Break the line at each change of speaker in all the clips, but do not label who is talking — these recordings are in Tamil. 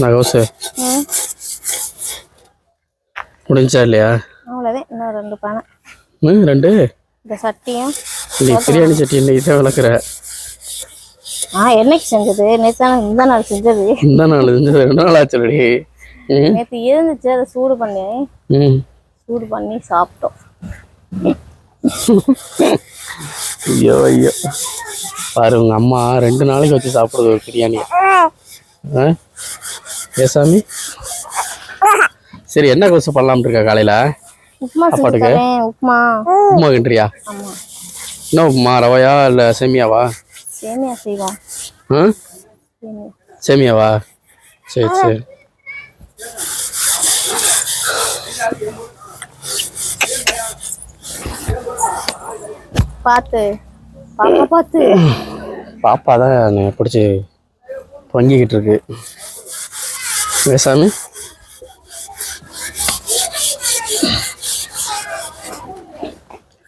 நான்
ம்
முடிஞ்சா இல்லையா?
அவ்வளோதான் இன்னும் ரெண்டு பானை.
ம் ரெண்டு?
இந்த சட்டியும்
இன்னைக்கு பிரியாணி சட்டி இன்னைக்கு தான் விளக்குற
ஆ என்னைக்கு செஞ்சது? நேற்று இந்த நாள் செஞ்சது.
இந்த நாள் இருந்தது ரெண்டு நாள் ஆச்சுடி ம்.
நேற்று இருந்துச்சு அதை சூடு பண்ணி.
ம்.
சூடு பண்ணி சாப்பிட்டோம்.
ஐயோ ஐயோ. பாரு உங்க அம்மா ரெண்டு நாளைக்கு வச்சு சாப்பிடுறது ஒரு பிரியாணி ஏ சாமி? சரி என்ன கொசு பண்ணலாம்னு இருக்கா காலையில? சாப்பாட்டுக்கு?
உப்புமா.
உப்புமா கிண்டுறியா?
ஆமாம்
என்ன உப்புமா ரவையா இல்லை சேமியாவா?
சேமியா செய்வோம்
சேமியாவா? சரி சரி.
பார்த்து பாப்பா பார்த்து
பாப்பா தான் பிடிச்சி தொங்கிக்கிட்டு இருக்கு. சாமி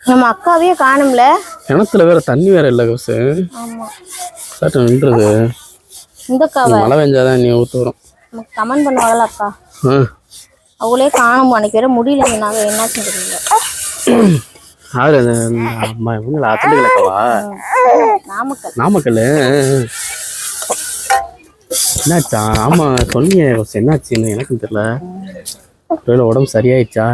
நம்ம அக்காவையே காணும்ல?
கிணத்துல வேற தண்ணி வேற இல்லை
ஆமாம்
சாட்டு நின்றுது.
இந்த அக்காவை
மழை பெஞ்சாதான் நீ ஊற்று வரும்.
நமக்கு கமெண்ட் பண்ணுவாங்கல்ல அக்கா. அவளே காணும் அன்னைக்கு வேற முடியல நாங்கள் என்ன
அம்மா இவங்களா? அத்தனை கிழக்கவா
நாமக்கல்.
நாமக்கல் என்னாச்சா? ஆமா சொன்னீங்க என்னாச்சுன்னு எனக்கும் தெரியல. ஒருவேளை உடம்பு சரியாயிடுச்சா.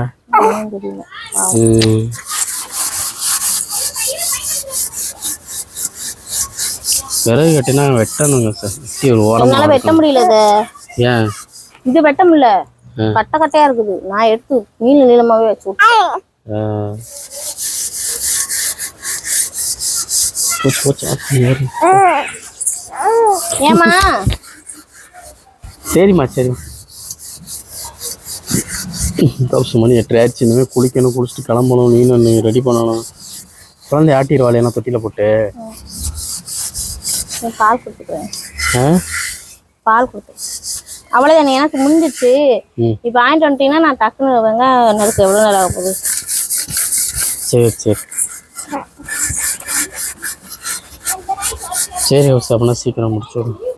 விறகு கட்டினா வெட்டணுங்க சார் வெட்டி ஒரு ஓரமா
வெட்ட முடியல
ஏன்?
இது வெட்ட முடியல. கட்ட கட்டையா இருக்குது. நான் எடுத்து நீள நீளமாவே வச்சு.
போச்சு, போச்சு.
ஏமா
சரிம்மா சரிம்மா தௌசு மணி எட்டு ஆயிடுச்சு இனிமேல் குளிக்கணும் குளிச்சுட்டு கிளம்பணும் நீனும் நீ ரெடி பண்ணணும். குழந்தை ஆட்டிடுவாள் ஏன்னா தொட்டியில் போட்டு?
பால் கொடுத்துக்கிறேன்
ஆ?
பால் கொடுத்தேன் அவ்வளோதான் எனக்கு முடிஞ்சிச்சு. இப்போ வாங்கிட்டு வந்துட்டீங்கன்னா நான் டக்குன்னு வெங்காயம் நறுக்க எவ்வளோ நேரம் ஆக போகுது
சரி சரி. சரி ஹவுஸ் அப்படின்னா சீக்கிரம் முடிச்சு விடு